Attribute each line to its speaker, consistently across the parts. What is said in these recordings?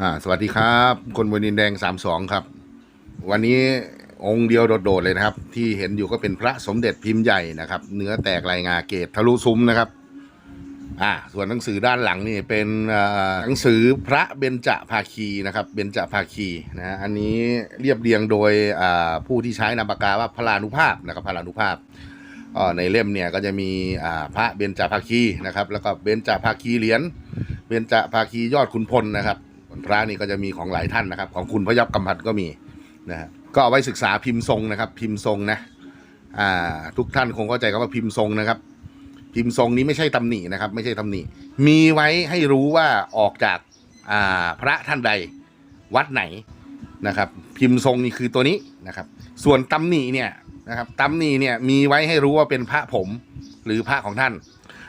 Speaker 1: อ่าสวัสดีครับ คนบนดินแดงสามสองครับ วันนี้องค์เดียวโดดๆเลยนะครับ ที่เห็นอยู่ก็เป็นพระสมเด็จพิมพ์ใหญ่นะครับ เนื้อแตกลายงาเกตทะลุซุ้มนะครับ อ่า ส่วนหนังสือด้านหลังนี่เป็นอ่าหนังสือพระเบญจภาคีนะครับเบญจภาคีนะฮะอันนี้เรียบเรียงโดยอ่าผู้ที่ใช้นามปากกาว่าพลานุภาพนะครับพลานุภาพอ่าในเล่มเนี่ยก็จะมีอ่าพระเบญจภาคีนะครับ แล้วก็เบญจภาคีเหรียญเบญจภาคียอดขุนพลนะครับ พระนี่ก็จะมีของหลายท่านนะครับ ของคุณพยับกำพันก็มีนะฮะก็เอาไว้ศึกษาพิมพ์ทรงนะครับ พิมพ์ทรงนะอ่าทุกท่านคงเข้าใจคำว่าพิมพ์ทรงนะครับ พิมพ์ทรงนี้ไม่ใช่ตำหนินะครับ ไม่ใช่ตำหนิ มีไว้ให้รู้ว่าออกจากอ่าพระท่านใดวัดไหนนะครับ พิมพ์ทรงนี่คือตัวนี้นะครับ ส่วนตำหนิเนี่ยนะครับตำหนิเนี่ยมีไว้ให้รู้ว่าเป็นพระผมหรือพระของท่าน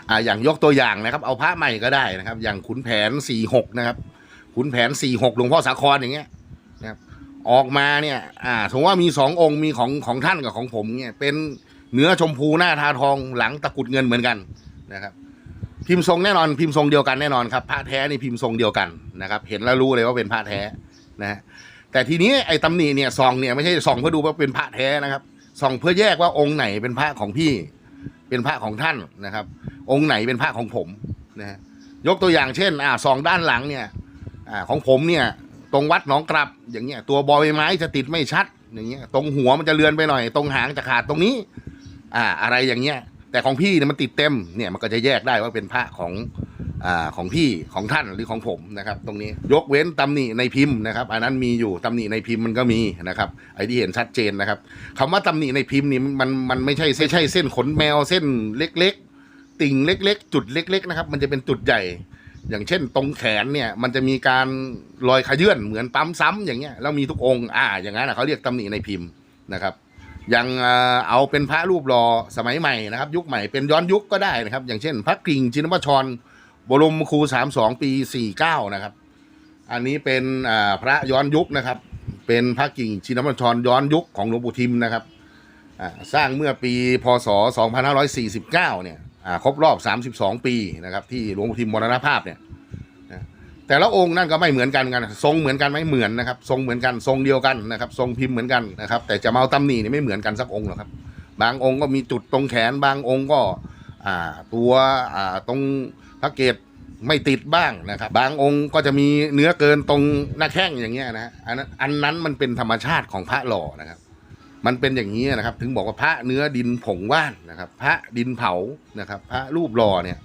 Speaker 1: อ่าอย่างยกตัวอย่างนะครับ เอาพระใหม่ก็ได้นะครับ อย่างขุนแผนสี่หกนะครับ ขุนแผนสี่หกหลวงพ่อสาครอย่างเงี้ยนะครับออกมาเนี่ยอ่าสมมติว่ามีสององค์มีของของท่านกับของผมเนี่ยเป็นเนื้อชมพูหน้าทาทองหลังตะกุดเงินเหมือนกันนะครับ พิมพ์ทรงแน่นอนพิมพ์ทรงเดียวกันแน่นอนครับพระแท้นี่พิมพ์ทรงเดียวกันนะครับ เห็นแล้วรู้เลยว่าเป็นพระแท้นะฮะแต่ทีนี้ไอ้ตำหนิเนี่ยซองเนี่ยไม่ใช่ซองเพื่อดูว่าเป็นพระแท้นะครับซองเพื่อแยกว่าองค์ไหนเป็นพระของพี่ เป็นพระของท่านนะครับ องค์ไหนเป็นพระของผมนะฮะยกตัวอย่างเช่นอ่าซองด้านหลังเนี่ย อ่าของผมเนี่ย ตรงวัดหนองกลับ อย่างเงี้ยตัวบอยไม้จะติดไม่ชัด อย่างเงี้ยตรงหัวมันจะเลือนไปหน่อย ตรงหางจะขาดตรงนี้ อ่า อะไรอย่างเงี้ย แต่ของพี่เนี่ยมันติดเต็มเนี่ยมันก็จะแยกได้ว่าเป็นพระของอ่าของพี่ของท่านหรือของผมนะครับ ตรงนี้ยกเว้นตำหนิในพิมพ์นะครับอันนั้นมีอยู่ตำหนิในพิมพ์มันก็มีนะครับ ไอ้ที่เห็นชัดเจนนะครับคำว่าตำหนิในพิมพ์นี่มันมันไม่ใช่ไม่ใช่เส้นขนแมวเส้นเล็ก ๆ ติ่งเล็ก ๆ จุดเล็ก ๆ นะครับ มันจะเป็นจุดใหญ่ อย่างเช่นตรงแขนเนี่ย มันจะมีการรอยขยื่นเหมือนปั๊มซ้ำอย่างเงี้ยแล้วมีทุกองค์อ่า อย่างนั้นนะเขาเรียกตำหนิในพิมพ์นะครับอยังเอาเป็นพระรูปหล่อสมัยใหม่นะครับ ยุคใหม่เป็นย้อนยุคก็ได้นะครับ อย่างเช่น พระกริ่งชินวชรบรมครูสามสองปีสี่เก้านะครับ อันนี้เป็นพระย้อนยุคนะครับ เป็นพระกิ่งชินวชรย้อนยุคของหลวงปู่ทิมนะครับสร้างเมื่อปีพศ 2549 เนี่ยอ่าครบรอบ 32 ปีนะครับ ที่หลวงปู่ทิมมรณภาพเนี่ย แต่ละองค์นั่นก็ไม่เหมือนกันกันทรงเหมือนกันไหมเหมือนนะครับ ทรงเหมือนกันทรงเดียวกันนะครับ ทรงพิมพ์เหมือนกันนะครับ แต่จะมาเอาตำหนินี่ไม่เหมือนกันสักองค์หรอกครับ บางองค์ก็มีจุดตรงแขน บางองค์ก็ตัวตรงพระเกศไม่ติดบ้างนะครับ บางองค์ก็จะมีเนื้อเกินตรงหน้าแข้งอย่างเงี้ยนะฮะอันนั้นอันนั้นมันเป็นธรรมชาติของพระหล่อนะครับ มันเป็นอย่างนี้นะครับ ถึงบอกว่าพระเนื้อดินผงว่านนะครับ พระดินเผานะครับ พระรูปหล่อเนี่ย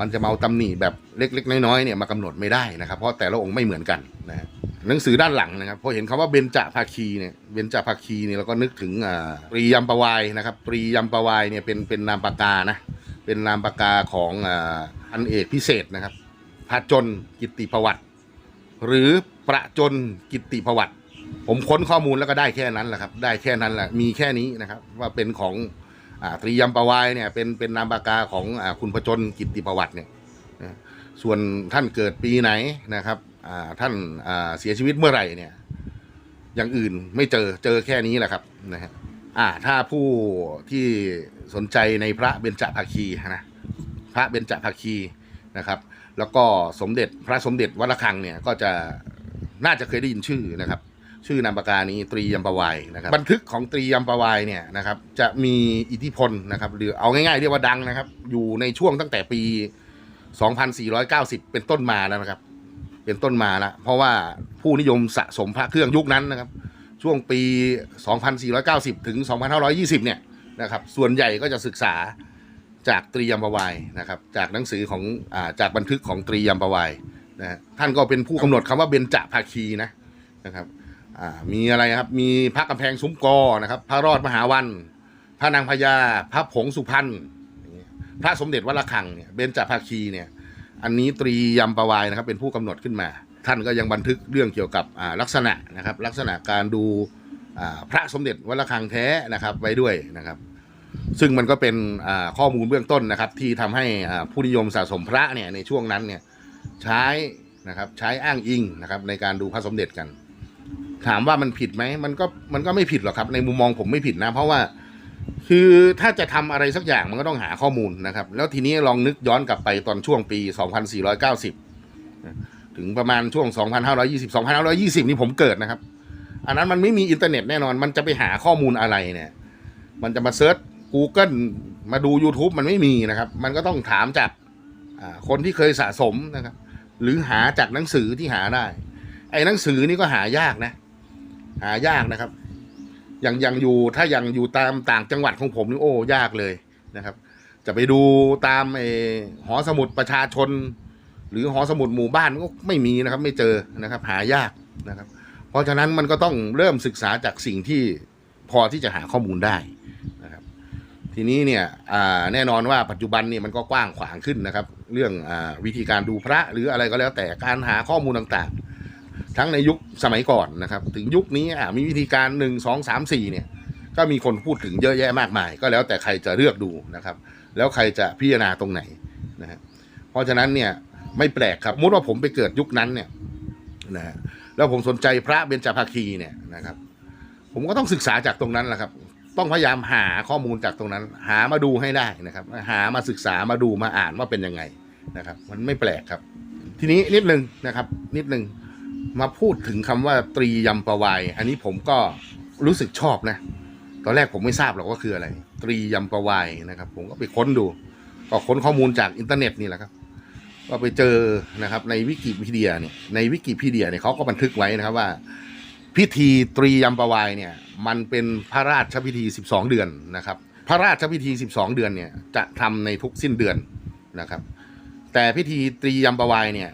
Speaker 1: มันจะมาเอาตำหนิแบบเล็ก ๆ น้อยๆเนี่ยมากำหนดไม่ได้นะครับ เพราะแต่ละองค์ไม่เหมือนกันนะหนังสือด้านหลังนะครับพอเห็นคำว่าเบญจภาคีเนี่ยเบญจภาคีเนี่ยเราก็นึกถึงปรียมปวายนะครับปรียมปวายเนี่ยเป็นเป็นนามปากกานะเป็นนามปากกาของอันเอกพิเศษนะครับพระจนกิติประวัติ หรือประจนกิติประวัติ ผมค้นข้อมูลแล้วก็ได้แค่นั้นแหละครับได้แค่นั้นแหละมีแค่นี้นะครับว่าเป็นของ อ่าตรียมประวายเนี่ยเป็นเป็นนามปากกาของอ่าคุณพจนกิตติประวัติเนี่ยนะส่วนท่านเกิดปีไหนนะครับอ่าท่านอ่าเสียชีวิตเมื่อไหร่เนี่ย อย่างอื่นไม่เจอเจอแค่นี้แหละครับนะฮะอ่าถ้าผู้ที่สนใจในพระเบญจภาคีนะพระเบญจภาคีนะครับ แล้วก็สมเด็จพระสมเด็จวัดระฆังเนี่ยก็จะน่าจะเคยได้ยินชื่อนะครับ ชื่อนามปากกานี้ตรียมปวายนะครับบันทึกของตรียมปวายเนี่ยนะครับจะมีอิทธิพลนะครับหรือเอาง่ายๆเรียกว่าดังนะครับ อยู่ในช่วงตั้งแต่ปี 2490 เป็นต้นมาแล้วนะครับ เป็นต้นมาแล้วเพราะว่าผู้นิยมสะสมพระเครื่องยุคนั้นนะครับ ช่วงปี 2490 ถึง 2520 เนี่ยนะครับ ส่วนใหญ่ก็จะศึกษาจากตรียมปวายนะครับ จากหนังสือของอาจากบันทึกของตรียมปวายนะฮะท่านก็เป็นผู้กำหนดคำว่าเบญจภาคีนะนะครับ อ่ามีอะไรครับ มีพระกำแพงซุ้มกอนะครับ พระรอดมหาวัน พระนางพญาพระผงสุพรรณพระสมเด็จวัดระฆังเนี่ยเบญจภาคีเนี่ย อันนี้ตรียมประวายนะครับ เป็นผู้กำหนดขึ้นมา ท่านก็ยังบันทึกเรื่องเกี่ยวกับลักษณะนะครับ ลักษณะการดูพระสมเด็จวัดระฆังแท้นะครับไว้ด้วยนะครับ ซึ่งมันก็เป็นข้อมูลเบื้องต้นนะครับ ที่ทำให้ผู้นิยมสะสมพระเนี่ยในช่วงนั้นเนี่ยใช้นะครับใช้อ้างอิงนะครับในการดูพระสมเด็จกัน ถามว่ามันผิดไหมมันก็มันก็ไม่ผิดหรอกครับ ในมุมมองผมไม่ผิดนะ เพราะว่า คือถ้าจะทำอะไรสักอย่างมันก็ต้องหาข้อมูลนะครับ แล้วทีนี้ลองนึกย้อนกลับไปตอนช่วงปี 2490 ถึงประมาณช่วง 2520 2520 นี่ผมเกิดนะครับ อันนั้นมันไม่มีอินเทอร์เน็ตแน่นอน มันจะไปหาข้อมูลอะไรเนี่ย มันจะมาเซิร์ช Google มาดู YouTube มันไม่มีนะครับ มันก็ต้องถามจากคนที่เคยสะสมนะครับ หรือหาจากหนังสือที่หาได้ ไอ้หนังสือนี่ก็หายากนะ หายากนะครับ อย่างอย่างอยู่ถ้าอย่างอยู่ตามต่างจังหวัดของผมนี่โอ้ยากเลยนะครับ จะไปดูตามไอ้หอสมุดประชาชน หรือหอสมุดหมู่บ้านก็ไม่มีนะครับ ไม่เจอนะครับ หายากนะครับ เพราะฉะนั้นมันก็ต้องเริ่มศึกษาจากสิ่งที่พอที่จะหาข้อมูลได้นะครับ ทีนี้เนี่ยแน่นอนว่าปัจจุบันเนี่ยมันก็กว้างขวางขึ้นนะครับ เรื่องอวิธีการดูพระหรืออะไรก็แล้วแต่การหาข้อมูลต่างๆ ทั้งในยุคสมัยก่อนนะครับ ถึงยุคนี้อ่ามีวิธีการหนึ่งสองสามสี่เนี่ยก็มีคนพูดถึงเยอะแยะมากมาย ก็แล้วแต่ใครจะเลือกดูนะครับ แล้วใครจะพิจารณาตรงไหนนะฮะเพราะฉะนั้นเนี่ยไม่แปลกครับสมมุติว่าผมไปเกิดยุคนั้นเนี่ยนะฮะแล้วผมสนใจพระเบญจภาคีเนี่ยนะครับ ผมก็ต้องศึกษาจากตรงนั้นแหละครับ ต้องพยายามหาข้อมูลจากตรงนั้น หามาดูให้ได้นะครับ หามาศึกษามาดูมาอ่านว่าเป็นยังไงนะครับ มันไม่แปลกครับ ทีนี้นิดนึงนะครับ นิดนึง มาพูดถึงคำว่าตรียำประวาย อันนี้ผมก็รู้สึกชอบนะ ตอนแรกผมไม่ทราบหรอกว่าคืออะไร ตรียำประวายนะครับ ผมก็ไปค้นดู ก็ค้นข้อมูลจากอินเทอร์เน็ตนี่แหละครับ ก็ไปเจอนะครับในวิกิพีเดียเนี่ยในวิกิพีเดียเนี่ยเขาก็บันทึกไว้นะครับว่า พิธีตรียำประวายเนี่ย มันเป็นพระราชพิธี 12 เดือนนะครับ พระราชพิธี 12 เดือนเนี่ยจะทำในทุกสิ้นเดือนนะครับ แต่พิธีตรียำประวายเนี่ย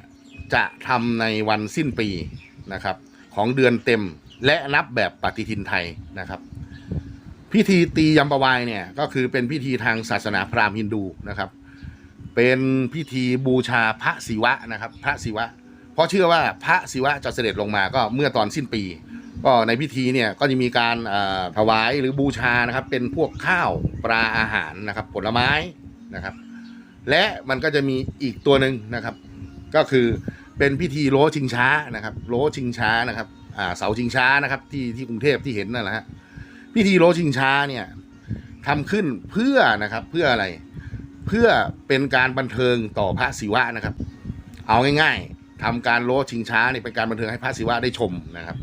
Speaker 1: จะทำในวันสิ้นปีนะครับ ของเดือนเต็มและนับแบบปฏิทินไทยนะครับ พิธีตียำประวายเนี่ยก็คือเป็นพิธีทางศาสนาพราหมณ์ฮินดูนะครับ เป็นพิธีบูชาพระศิวะนะครับ พระศิวะ เพราะเชื่อว่าพระศิวะจะเสด็จลงมาก็เมื่อตอนสิ้นปี ก็ในพิธีเนี่ยก็จะมีการอ่อถวายหรือบูชานะครับ เป็นพวกข้าวปลาอาหารนะครับ ผลไม้นะครับ และมันก็จะมีอีกตัวหนึ่งนะครับ ก็คือ เป็นพิธีโลชิงช้านะครับ โลชิงช้านะครับอ่าเสาชิงช้านะครับ ที่ที่กรุงเทพที่เห็นนั่นแหละฮะพิธีโลชิงช้าเนี่ยทำขึ้นเพื่อนะครับเพื่ออะไร เพื่อเป็นการบันเทิงต่อพระศิวะนะครับ เอาง่ายๆทำการโลชิงช้าเนี่ยเป็นการบันเทิงให้พระศิวะได้ชมนะครับ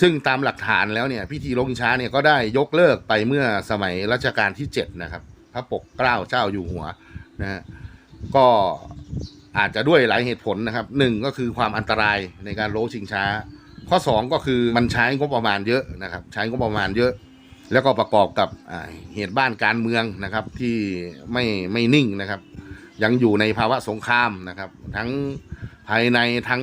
Speaker 1: ซึ่งตามหลักฐานแล้วเนี่ยพิธีโลชิงช้าเนี่ยก็ได้ยกเลิกไปเมื่อสมัยรัชกาลที่7นะครับพระปกเกล้าเจ้าอยู่หัวนะฮะก็ อาจจะด้วยหลายเหตุผลนะครับหนึ่งก็คือความอันตรายในการโลชิงช้า ข้อ 2 ก็คือมันใช้งบประมาณเยอะนะครับใช้งบประมาณเยอะ แล้วก็ประกอบกับเหตุบ้านการเมืองนะครับที่ไม่ไม่นิ่งนะครับ ยังอยู่ในภาวะสงครามนะครับ ทั้งภายในทั้ง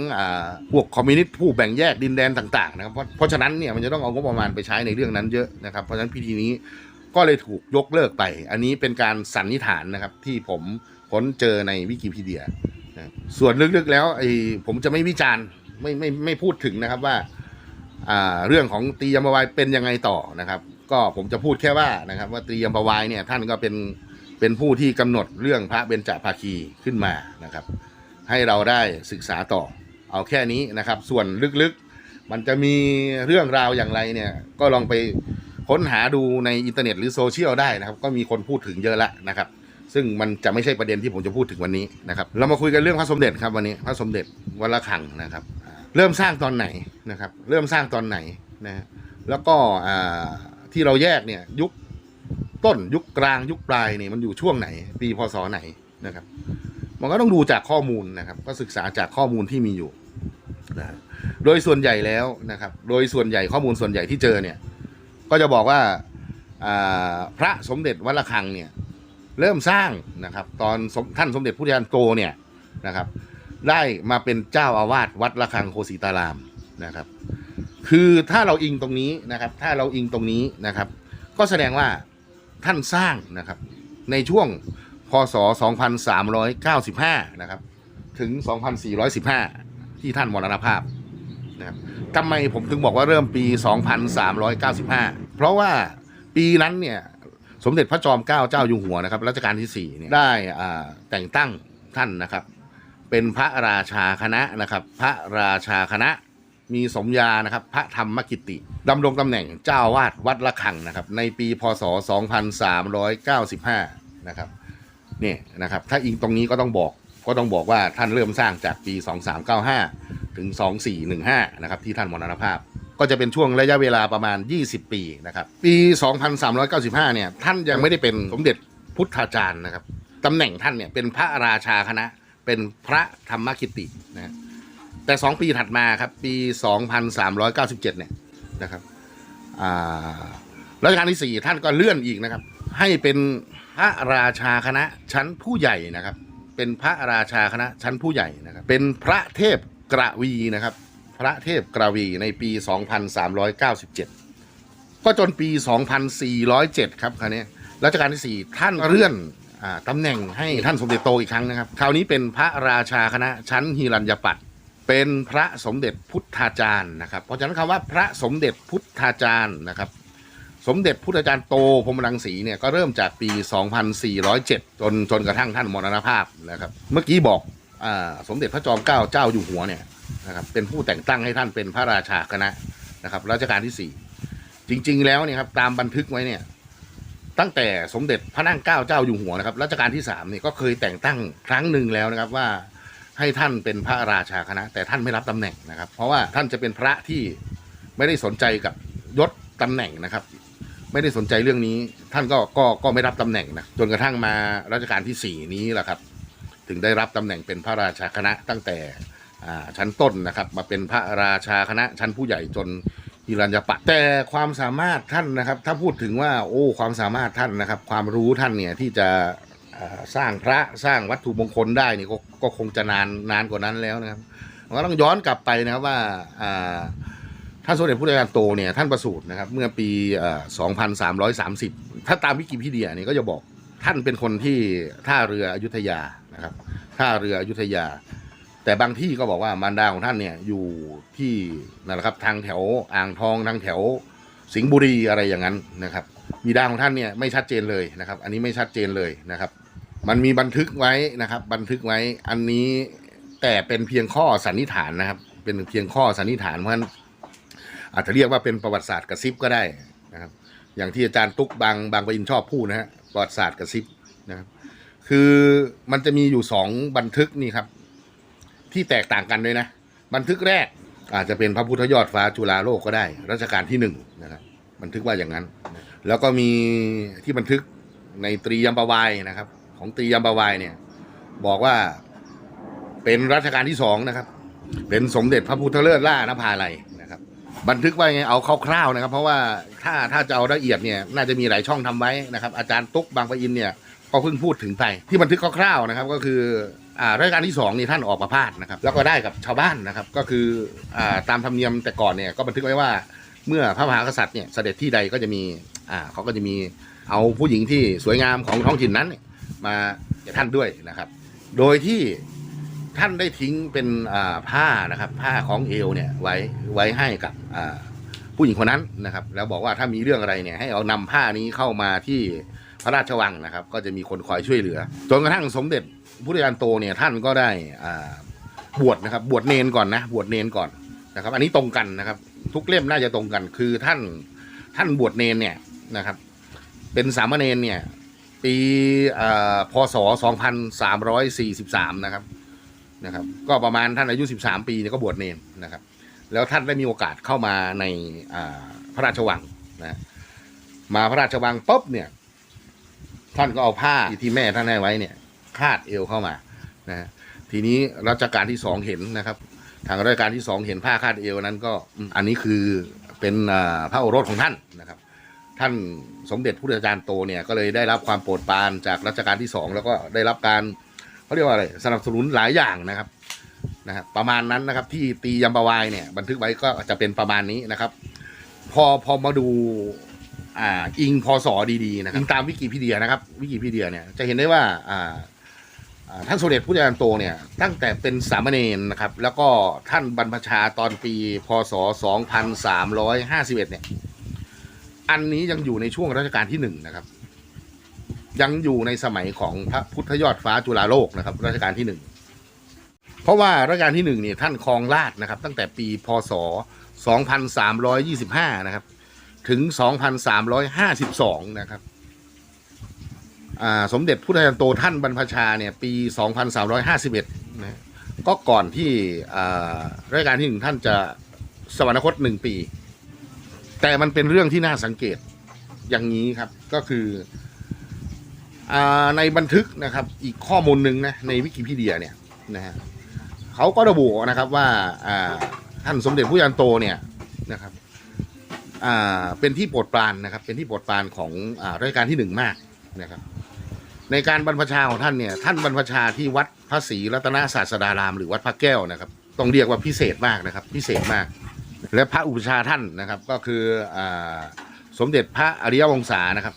Speaker 1: พวกคอมมิวนิสต์ผู้แบ่งแยกดินแดนต่างๆนะครับเพราะเพราะฉะนั้นเนี่ยมันจะต้องเอางบประมาณไปใช้ในเรื่องนั้นเยอะนะครับ เพราะฉะนั้นพิธีนี้ก็เลยถูกยกเลิกไป อันนี้เป็นการสันนิษฐานนะครับที่ผมค้นเจอในวิกิพีเดีย ส่วนลึกๆแล้วไอ้ผมจะไม่วิจารณ์ไม่ไม่ไม่พูดถึงนะครับว่าอ่าเรื่องของตรียมบวายเป็นยังไงต่อนะครับ ก็ผมจะพูดแค่ว่านะครับ ว่าตรียมบวายเนี่ยท่านก็เป็นเป็นผู้ที่กำหนดเรื่องพระเบญจภาคีขึ้นมานะครับ ให้เราได้ศึกษาต่อ เอาแค่นี้นะครับ ส่วนลึกๆมันจะมีเรื่องราวอย่างไรเนี่ยก็ลองไปค้นหาดูในอินเทอร์เน็ตหรือโซเชียลได้นะครับ ก็มีคนพูดถึงเยอะแล้วนะครับ ซึ่งมันจะไม่ใช่ประเด็นที่ผมจะพูดถึงวันนี้นะครับ เรามาคุยกันเรื่องพระสมเด็จครับวันนี้ พระสมเด็จวัดละคังนะครับ เริ่มสร้างตอนไหนนะครับ เริ่มสร้างตอนไหนนะฮะแล้วก็อ่าที่เราแยกเนี่ยยุคต้นยุคกลางยุคปลายเนี่ยมันอยู่ช่วงไหน ปีพศไหนนะครับ มันก็ต้องดูจากข้อมูลนะครับ ก็ศึกษาจากข้อมูลที่มีอยู่นะโดยส่วนใหญ่แล้วนะครับ โดยส่วนใหญ่ข้อมูลส่วนใหญ่ที่เจอเนี่ย ก็จะบอกว่าอ่าพระสมเด็จวัดระฆังเนี่ย เริ่มสร้างนะครับ ตอนท่านสมเด็จพุทธยานโตเนี่ยนะครับ ได้มาเป็นเจ้าอาวาสวัดระฆังโคสิตารามนะครับ คือถ้าเราอิงตรงนี้นะครับ ถ้าเราอิงตรงนี้นะครับ ก็แสดงว่าท่านสร้างนะครับ ในช่วงพศ 2395 นะครับ ถึง 2415 ที่ท่านมรณภาพนะครับทำไมผมถึงบอกว่าเริ่มปี 2395 เพราะว่าปีนั้นเนี่ย สมเด็จพระจอมเกล้าเจ้าอยู่หัวนะครับรัชกาลที่4เนี่ยได้แต่งตั้งท่านนะครับ เป็นพระราชาคณะนะครับ พระราชาคณะมีสมญานะครับ พระธรรมกิติดำรงตำแหน่งเจ้าวาดวัดละคังนะครับ ในปีพศ 2395 นะครับเนี่ยนะครับ ถ้าอิงตรงนี้ก็ต้องบอกก็ต้องบอกว่าท่านเริ่มสร้างจากปี 2395 ถึง 2415 นะครับ ที่ท่านมรณภาพ ก็จะเป็นช่วงระยะเวลาประมาณ 20 ปีนะครับ ปี 2395 เนี่ย ท่านยังไม่ได้เป็นสมเด็จพุทธาจารย์นะครับตำแหน่งท่านเนี่ยเป็นพระราชาคณะ เป็นพระธรรมกิตินะแต่ 2 ปีถัดมาครับ ปี 2397 เนี่ยนะครับอ่ารัชกาลที่ 4 ท่านก็เลื่อนอีกนะครับ ให้เป็นพระราชาคณะชั้นผู้ใหญ่นะครับ เป็นพระราชาคณะชั้นผู้ใหญ่นะครับ เป็นพระเทพกระวีนะครับ พระเทพกระวีในปี 2397 ก็จนปี 2407 ครับคราวนี้รัชกาลที่ 4 ท่านเลื่อนอตำแหน่งให้ท่านสมเด็จโตอีกครั้งนะครับ คราวนี้เป็นพระราชาคณะชั้นฮิรัญญปัตเป็นพระสมเด็จพุทธาจารย์นะครับ เพราะฉะนั้นคำว่าพระสมเด็จพุทธาจารย์นะครับสมเด็จพุทธาจารย์โตพรมรังสีเนี่ยก็เริ่มจากปี 2407 จนจนกระทั่งท่านมรณภาพนะครับ เมื่อกี้บอกอสมเด็จพระจอมเกล้าเจ้าอยู่หัวเนี่ย นะครับเป็นผู้แต่งตั้งให้ท่านเป็นพระราชาคณะนะครับรัชกาลที่4จริง ๆ แล้วเนี่ยครับตามบันทึกไว้เนี่ยตั้งแต่สมเด็จพระนั่งเกล้าเจ้าอยู่หัวนะครับรัชกาลที่3เนี่ยก็เคยแต่งตั้งครั้งหนึ่งแล้วนะครับว่าให้ท่านเป็นพระราชาคณะ แต่ท่านไม่รับตำแหน่งนะครับ เพราะว่าท่านจะเป็นพระที่ไม่ได้สนใจกับยศตำแหน่งนะครับ ไม่ได้สนใจเรื่องนี้ ท่านก็ก็ก็ไม่รับตำแหน่งนะจนกระทั่งมารัชกาลที่สี่นี้แหละครับ ถึงได้รับตำแหน่งเป็นพระราชาคณะตั้งแต่ ชั้นต้นนะครับ มาเป็นพระราชาคณะชั้นผู้ใหญ่จนฮิรัญญปัตแต่ความสามารถท่านนะครับ ถ้าพูดถึงว่าโอ้ความสามารถท่านนะครับ ความรู้ท่านเนี่ยที่จะสร้างพระสร้างวัตถุมงคลได้นี่ก็คงจะนานนานกว่านั้นแล้วนะครับมันก็ต้องย้อนกลับไปนะครับว่าท่านสมเด็จพระจารย์โตเนี่ยท่านประสูตินะครับ เมื่อปีเอ่อ2330 ถ้าตามวิกิพีเดียเนี่ยก็จะบอกท่านเป็นคนที่ท่าเรืออยุธยานะครับท่าเรืออยุธยา แต่บางที่ก็บอกว่ามารดาของท่านเนี่ยอยู่ที่นั่นแหละครับทางแถวอ่างทองทางแถวสิงห์บุรีอะไรอย่างนั้นนะครับบิดาของท่านเนี่ยไม่ชัดเจนเลยนะครับ อันนี้ไม่ชัดเจนเลยนะครับ มันมีบันทึกไว้นะครับ บันทึกไว้อันนี้แต่เป็นเพียงข้อสันนิษฐานนะครับ เป็นเพียงข้อสันนิษฐานเพราะฉะนั้นอาจจะเรียกว่าเป็นประวัติศาสตร์กระซิบก็ได้นะครับ อย่างที่อาจารย์ตุ๊กบางบางประอินชอบพูดนะฮะประวัติศาสตร์กระซิบนะครับ คือมันจะมีอยู่สองบันทึกนี่ครับ ที่แตกต่างกันด้วยนะ บันทึกแรกอาจจะเป็นพระพุทธยอดฟ้าจุฬาโลกก็ได้ รัชกาลที่หนึ่งนะครับ บันทึกว่าอย่างนั้น แล้วก็มีที่บันทึกในตรียัมปวายนะครับ ของตรียัมปวายเนี่ย บอกว่าเป็นรัชกาลที่สองนะครับ เป็นสมเด็จพระพุทธเลิศล่านภาลัยนะครับ บันทึกไว้ไงเอาคร่าวๆนะครับ เพราะว่าถ้าถ้าจะเอาละเอียดเนี่ยน่าจะมีหลายช่องทำไว้นะครับ อาจารย์ตุ๊กบางปะอินเนี่ยก็เพิ่งพูดถึงไปที่บันทึกคร่าวๆนะครับ ก็คือ อ่ารัชกาลที่สองนี่ท่านออกประพาสนะครับ แล้วก็ได้กับชาวบ้านนะครับ ก็คืออ่าตามธรรมเนียมแต่ก่อนเนี่ยก็บันทึกไว้ว่าเมื่อพระมหากษัตริย์เนี่ยเสด็จที่ใดก็จะมีอ่าเขาก็จะมีเอาผู้หญิงที่สวยงามของท้องถิ่นนั้นเนี่ยมาท่านด้วยนะครับ โดยที่ท่านได้ทิ้งเป็นอ่าผ้านะครับผ้าของเอวเนี่ยไว้ไว้ให้กับอ่าผู้หญิงคนนั้นนะครับ แล้วบอกว่าถ้ามีเรื่องอะไรเนี่ยให้เอานำผ้านี้เข้ามาที่พระราชวังนะครับ ก็จะมีคนคอยช่วยเหลือจนกระทั่งสมเด็จ พุทธยานโตเนี่ยท่านก็ได้อ่าบวชนะครับ บวชเนนก่อนนะ บวชเนนก่อนนะครับ อันนี้ตรงกันนะครับ ทุกเล่มน่าจะตรงกัน คือท่านท่านบวชเนนเนี่ยนะครับ เป็นสามเณรเนี่ย ปีอ่าพศ 2343 นะครับนะครับ ก็ประมาณท่านอายุ 13 ปีเนี่ยก็บวชเนรนะครับ แล้วท่านได้มีโอกาสเข้ามาในพระราชวังนะมาพระราชวังปุ๊บเนี่ย ท่านก็เอาผ้าที่แม่ท่านให้ไว้เนี่ย คาดเอวเข้ามานะฮะทีนี้รัชกาลที่สองเห็นนะครับ ทางรัชกาลที่สองเห็นผ้าคาดเอวนั้นก็อันนี้คือเป็นอ่าพระโอรสของท่านนะครับ ท่านสมเด็จพุทธาจารย์โตเนี่ยก็เลยได้รับความโปรดปรานจากรัชกาลที่สองแล้วก็ได้รับการเขาเรียกว่าอะไรสนับสนุนหลายอย่างนะครับนะครับประมาณนั้นนะครับที่ตียมบาวายเนี่ยบันทึกไว้ก็จะเป็นประมาณนี้นะครับ พอพอมาดูอ่าอิงพศดีๆนะครับอิงตามวิกิพีเดียนะครับวิกิพีเดียเนี่ยจะเห็นได้ว่าอ่า ท่านสมเด็จพุทธจารย์โตเนี่ยตั้งแต่เป็นสามเณรนะครับ แล้วก็ท่านบรรพชาตอนปี พศ 2351 เนี่ย อันนี้ยังอยู่ในช่วงรัชกาลที่หนึ่งนะครับ ยังอยู่ในสมัยของพระพุทธยอดฟ้าจุฬาโลกนะครับรัชกาลที่หนึ่งเพราะว่ารัชกาลที่หนึ่งเนี่ยท่านครองราชนะครับ ตั้งแต่ปี พศ 2325 นะครับ ถึง 2352 นะครับ อ่าสมเด็จพุทธจารย์โตท่านบรรพชาเนี่ยปี 2351นะก็ก่อนที่อ่ารัชกาลที่หนึ่งท่านจะสวรรคตหนึ่งปี แต่มันเป็นเรื่องที่น่าสังเกตอย่างนี้ครับก็คืออในบันทึกนะครับ อีกข้อมูลหนึ่งนะในวิกิพีเดียเนี่ยนะฮะเขาก็ระบุนะครับว่าท่านสมเด็จพุทธจารย์โตเนี่ยนะครับเป็นที่โปรดปรานนะครับ เป็นที่โปรดปรานของอ่ารัชกาลที่หนึ่งมากนะครับ ในการบรรพชาของท่านเนี่ยท่านบรรพชาที่วัดพระศรีรัตนศาสดาราม หรือวัดพระแก้วนะครับต้องเรียกว่าพิเศษมากนะครับ พิเศษมาก และพระอุปชาท่านนะครับก็คืออสมเด็จพระอริยวงศานะครับ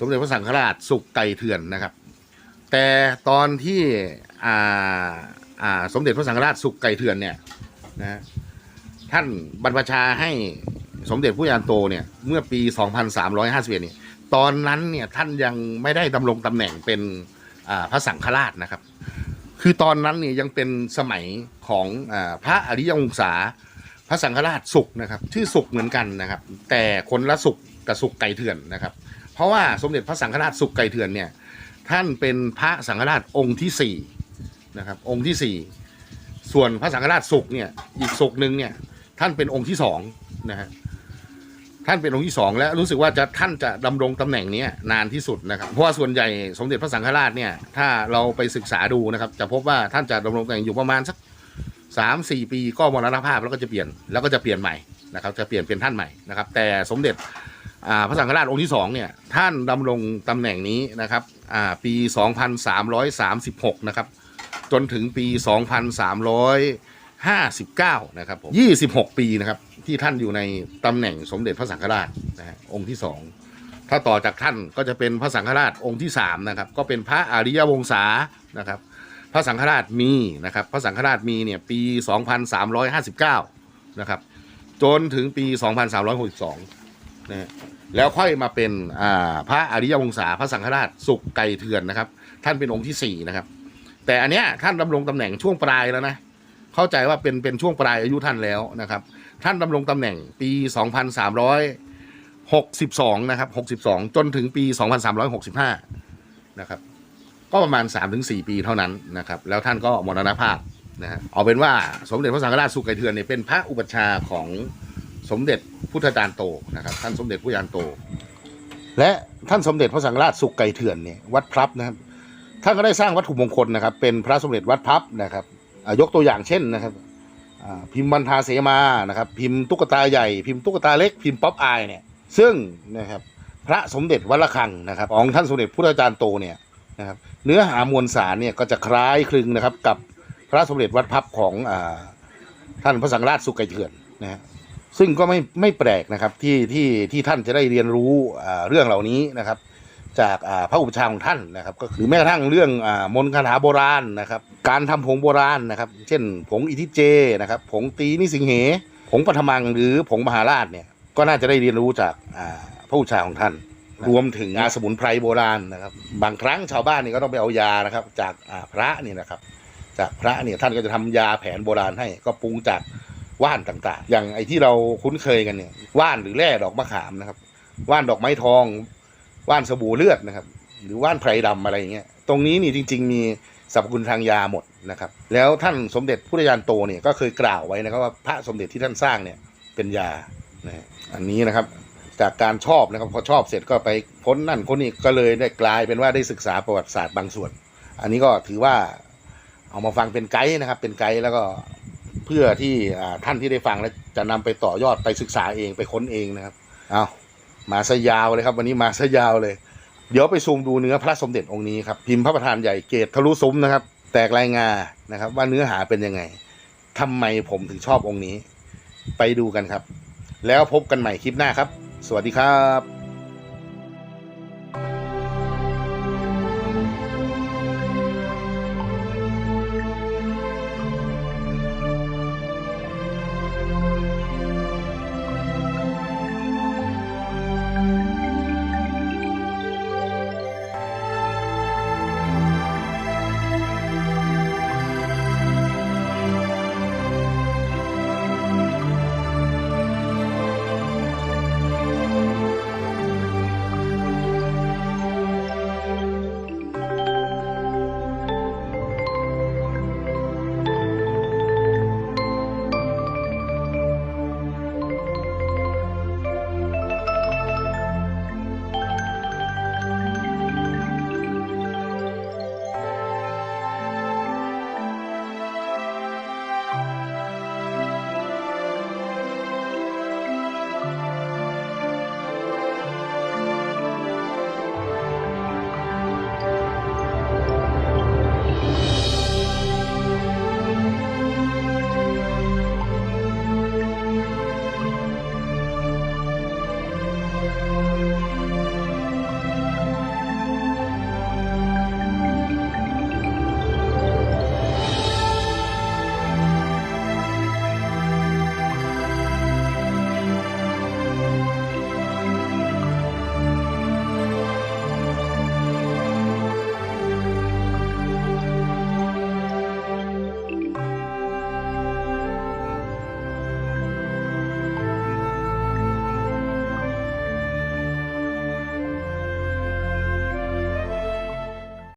Speaker 1: สมเด็จพระสังฆราชสุขไก่เถื่อนนะครับ แต่ตอนที่สมเด็จพระสังฆราชสุขไก่เถื่อนเนี่ยนะท่านบรรพชาให้สมเด็จพระยานโตเนี่ยเมื่อปี 2351เนี่ย ตอนนั้นเนี่ยท่านยังไม่ได้ดำรงตำแหน่งเป็นอ่าพระสังฆราชนะครับ คือตอนนั้นเนี่ยยังเป็นสมัยของอาพระอริยวงศาพระสังฆราชสุขนะครับ ชื่อสุขเหมือนกันนะครับ แต่คนละสุขกับสุขไก่เถื่อนนะครับ เพราะว่าสมเด็จพระสังฆราชสุขไก่เถื่อนเนี่ยท่านเป็นพระสังฆราชองค์ที่สี่นะครับองค์ที่สี่ส่วนพระสังฆราชสุขเนี่ยอีกสุขหนึ่งเนี่ยท่านเป็นองค์ที่สองนะฮะ ท่านเป็นองค์ที่สองและรู้สึกว่าจะท่านจะดำรงตำแหน่งนี้นานที่สุดนะครับเพราะว่าส่วนใหญ่สมเด็จพระสังฆราชเนี่ยถ้าเราไปศึกษาดูนะครับ จะพบว่าท่านจะดำรงตำแหน่งอยู่ประมาณสักสามสี่ปีก็มรณภาพแล้วก็จะเปลี่ยนแล้วก็จะเปลี่ยนใหม่นะครับ จะเปลี่ยนเป็นท่านใหม่นะครับ แต่สมเด็จพระสังฆราชองค์ที่สองเนี่ยท่านดำรงตำแหน่งนี้นะครับอ่าปี 2336 นะครับ จนถึงปี 2359 นะครับผม 26 ปีนะครับ ที่ท่านอยู่ในตำแหน่งสมเด็จพระสังฆราชนะฮะองค์ที่สองถ้าต่อจากท่านก็จะเป็นพระสังฆราชองค์ที่สามนะครับ ก็เป็นพระอริยวงศานะครับ พระสังฆราชมีนะครับ พระสังฆราชมีเนี่ยปี 2359 นะครับ จนถึงปี 2362นะฮะแล้วค่อยมาเป็นอ่าพระอริยวงศาพระสังฆราชสุกไก่เถื่อนนะครับ ท่านเป็นองค์ที่สี่นะครับแต่อันเนี้ยท่านดำรงตำแหน่งช่วงปลายแล้วนะ เข้าใจว่าเป็นเป็นช่วงปลายอายุท่านแล้วนะครับ ท่านดำรงตำแหน่งปี 2362 นะครับ 62 จนถึงปี 2365 นะครับ ก็ประมาณ 3-4 ปีเท่านั้นนะครับ แล้วท่านก็มรณภาพนะฮะเอาเป็นว่าสมเด็จพระสังฆราชสุไกเทือนเนี่ยเป็นพระอุปัชฌาย์ของสมเด็จพุทธจารย์โตนะครับ ท่านสมเด็จพุทธจารย์โต และท่านสมเด็จพระสังฆราชสุไก่เถื่อนเนี่ยวัดพลับนะครับท่านก็ได้สร้างวัตถุมงคลนะครับ เป็นพระสมเด็จวัดพลับนะครับ ยกตัวอย่างเช่นนะครับพิมพ์บรรทาเสมานะครับพิมพ์ตุ๊กตาใหญ่พิมพ์ตุ๊กตาเล็กพิมพ์ป๊อปอายเนี่ยซึ่งนะครับพระสมเด็จวัดระฆังนะครับของท่านสมเด็จพุทธจารย์โตเนี่ยนะครับเนื้อหามวลสารเนี่ยก็จะคล้ายคลึงนะครับกับพระสมเด็จวัดพับของอท่านพระสังฆราชสุไก่เถื่อนนะฮะซึ่งก็ไม่ไม่แปลกนะครับที่ที่ที่ท่านจะได้เรียนรู้เรื่องเหล่านี้นะครับ จากพระอุปชาของท่านนะครับ ก็คือแม้กระทั่งเรื่องอมนต์คาถาโบราณนะครับ การทำผงโบราณนะครับ เช่น ผงอิทิเจนะครับ ผงตีนิสิงเห ผงปฐมังหรือผงมหาราชเนี่ยก็น่าจะได้เรียนรู้จากพระอุปชาของท่าน รวมถึงยาสมุนไพรโบราณนะครับ บางครั้งชาวบ้านนี่ก็ต้องไปเอายานะครับ จากพระนี่นะครับ จากพระเนี่ยท่านก็จะทำยาแผนโบราณให้ก็ปรุงจากว่านต่างๆ อย่างไอ้ที่เราคุ้นเคยกันเนี่ยว่านหรือแร่ดอกมะขามนะครับว่านดอกไม้ทอง ว่านสบู่เลือดนะครับ หรือว่านไพรดำอะไรอย่างเงี้ยตรงนี้นี่จริง ๆ มีสรรพคุณทางยาหมดนะครับ แล้วท่านสมเด็จพุทธยานโตเนี่ยก็เคยกล่าวไว้นะครับว่าพระสมเด็จที่ท่านสร้างเนี่ยเป็นยานะอันนี้นะครับจากการชอบนะครับพอชอบเสร็จก็ไปค้นนั่นค้นนี่ก็เลยได้กลายเป็นว่าได้ศึกษาประวัติศาสตร์บางส่วน อันนี้ก็ถือว่าเอามาฟังเป็นไกด์นะครับ เป็นไกด์แล้วก็เพื่อที่ท่านที่ได้ฟังแล้วจะนำไปต่อยอดไปศึกษาเองไปค้นเองนะครับเอา มาซะยาวเลยครับ วันนี้มาซะยาวเลย เดี๋ยวไปซูมดูเนื้อพระสมเด็จองค์นี้ครับพิมพ์พระประธานใหญ่เกตทะลุซุ้มนะครับ แตกลายงานนะครับ ว่าเนื้อหาเป็นยังไงทำไมผมถึงชอบองค์นี้ ไปดูกันครับ แล้วพบกันใหม่คลิปหน้าครับ สวัสดีครับ